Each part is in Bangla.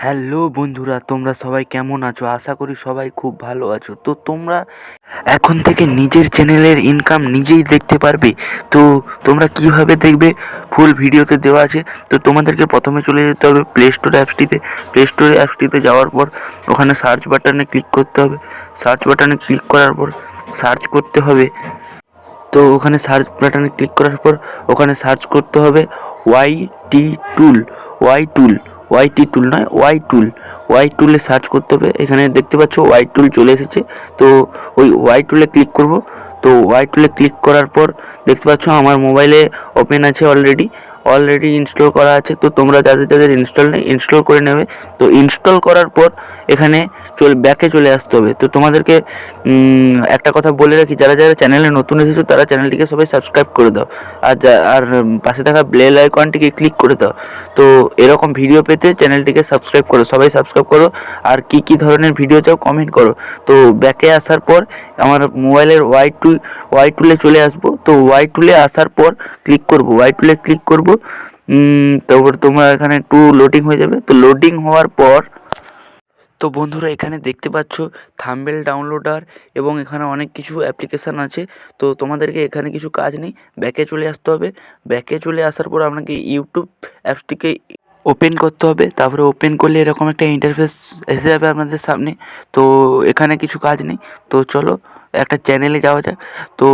হ্যালো বন্ধুরা, তোমরা সবাই কেমন আছো? আশা করি সবাই খুব ভালো আছো। তো তোমরা এখন থেকে নিজের চ্যানেলের ইনকাম নিজেই দেখতে পারবে। তো তোমরা কীভাবে দেখবে? ফুল ভিডিওতে দেওয়া আছে। তো তোমাদেরকে প্রথমে চলে যেতে হবে প্লে স্টোর অ্যাপসটিতে প্লে স্টোর অ্যাপসটিতে যাওয়ার পর ওখানে সার্চ বাটনে ক্লিক করতে হবে। সার্চ বাটনে ক্লিক করার পর সার্চ করতে হবে। তো ওখানে সার্চ বাটনে ক্লিক করার পর ওখানে সার্চ করতে হবে Y T tool Y tool Y T tool নয় ওয়াই টুল ওয়াই টুলে সার্চ করতে হবে। এখানে দেখতে পাচ্ছ ওয়াই টুল চলে এসেছে। তো ওই ওয়াই টুলে ক্লিক করব। তো ওয়াই টুলে ক্লিক করার পর দেখতে পাচ্ছ আমার মোবাইলে ওপেন আছে অলরেডি অলরেডি ইনস্টল করা আছে, তো তোমরা যাদের যাদের ইনস্টল নেই ইনস্টল করে নেবে। তো ইনস্টল করার পর এখানে চল ব্যাকে চলে আসতে হবে। তো তোমাদেরকে একটা কথা বলে রাখি, যারা যারা চ্যানেলে নতুন এসেছ, তারা চ্যানেলটিকে সবাই সাবস্ক্রাইব করে দাও। আর আর পাশে থাকা বেল আইকনটিকে ক্লিক করে দাও। তো এরকম ভিডিও পেতে চ্যানেলটিকে সাবস্ক্রাইব করো, সবাই সাবস্ক্রাইব করো। আর কি কি ধরনের ভিডিও চাও কমেন্ট করো। তো ব্যাকে আসার পর আমার মোবাইলের ওয়াই টু ওয়াই টুলে চলে আসব। তো ওয়াই টুলে আসার পর ক্লিক করব। ওয়াই টুলে ক্লিক করব। তারপর তোমরা এখানে একটু লোডিং হয়ে যাবে। তো লোডিং হওয়ার পর, তো বন্ধুরা এখানে দেখতে পাচ্ছ থাম্বেল ডাউনলোডার এবং এখানে অনেক কিছু অ্যাপ্লিকেশান আছে। তো তোমাদেরকে এখানে কিছু কাজ নেই ব্যাকে চলে আসতে হবে। ব্যাকে চলে আসার পর আপনাকে ইউটিউব অ্যাপসটিকে ওপেন করতে হবে। তারপরে ওপেন করলে এরকম একটা ইন্টারফেস এসে যাবে আপনাদের সামনে। তো এখানে কিছু কাজ নেই। তো চলো একটা চ্যানেলে যাওয়া যাক তো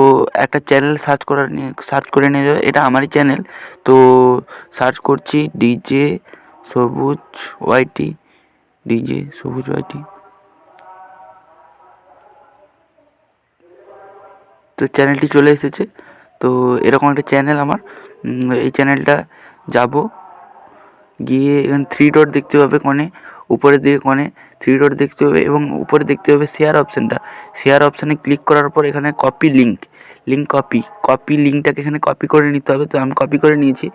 একটা চ্যানেল সার্চ করার নিয়ে সার্চ করে নিয়ে যাবে। এটা আমারই চ্যানেল তো সার্চ করছি ডিজে সবুজ ওয়াইটি ডিজে সবুজ ওয়াইটি তো চ্যানেলটি চলে এসেছে। তো এরকম একটা চ্যানেল আমার। এই চ্যানেলটা যাব। গিয়ে এখানে থ্রি ডট দেখতে পাবে। কোণে উপরের দিকে কোণে থ্রি ডট দেখতে হবে এবং উপরে দেখতে হবে শেয়ার অপশানটা শেয়ার অপশানে ক্লিক করার পর এখানে copy link link copy copy লিঙ্কটাকে এখানে কপি করে নিতে হবে। তো আমি কপি করে নিয়েছি।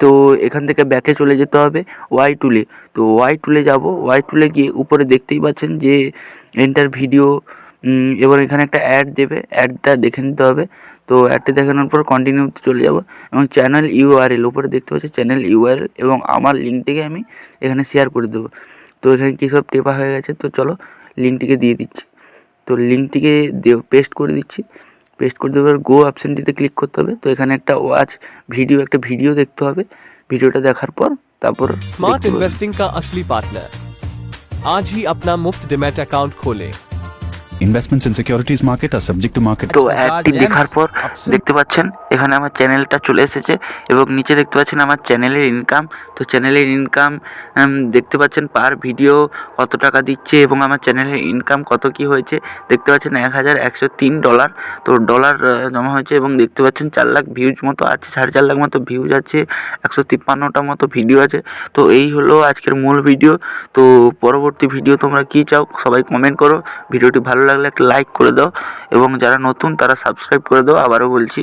তো এখান থেকে ব্যাকে চলে যেতে হবে ওয়াই টুলে তো ওয়াই টুলে যাব। ওয়াই টুলে গিয়ে উপরে দেখতেই পাচ্ছেন যে এন্টার ভিডিও এবার এখানে একটা অ্যাড দেবে। অ্যাডটা দেখে নিতে হবে। তো অ্যাডটা দেখানোর পর কন্টিনিউতে চলে যাব। এবং চ্যানেল ইউআরএল উপরে দেখতে পাচ্ছি চ্যানেল ইউআরএল এবং আমার লিঙ্কটিকে আমি এখানে শেয়ার করে দেবো। তো এখানে কী সব টেপা হয়ে গেছে? তো চলো লিঙ্কটিকে দিয়ে দিচ্ছি। তো লিঙ্কটিকে পেস্ট করে দিচ্ছি। পেস্ট করে দেওয়ার গো অপশানটিতে ক্লিক করতে হবে। তো এখানে একটা ওয়াচ ভিডিও একটা ভিডিও দেখতে হবে। ভিডিওটা দেখার পর তারপর স্মার্ট ইনভেস্টিং কা আসলি পার্টনার আজ হি আপনা মুফত ডিম্যাট অ্যাকাউন্ট খোলে investments in securities market R subject to market তো অ্যাডটি দেখার পর দেখতে পাচ্ছেন এখানে আমার চ্যানেলটা চলে এসেছে এবং নিচে দেখতে পাচ্ছেন আমার চ্যানেলের ইনকাম তো চ্যানেলের ইনকাম দেখতে পাচ্ছেন পার ভিডিও কত টাকা দিচ্ছে এবং আমার চ্যানেলের ইনকাম কত কি হয়েছে। দেখতে পাচ্ছেন এক হাজার একশো তিন ডলার তো ডলার জমা হয়েছে এবং দেখতে পাচ্ছেন চার লাখ ভিউজ মতো আছে, সাড়ে চার লাখ মতো ভিউজ আছে, একশো তিপ্পান্নটা মতো ভিডিও আছে। তো এই হলো আজকের মূল ভিডিও তো পরবর্তী ভিডিও তোমরা কী চাও সবাই কমেন্ট করো। ভিডিওটি ভালো লাগলে একটা লাইক করে দাও এবং যারা নতুন তারা সাবস্ক্রাইব করে দাও। আবারও বলছি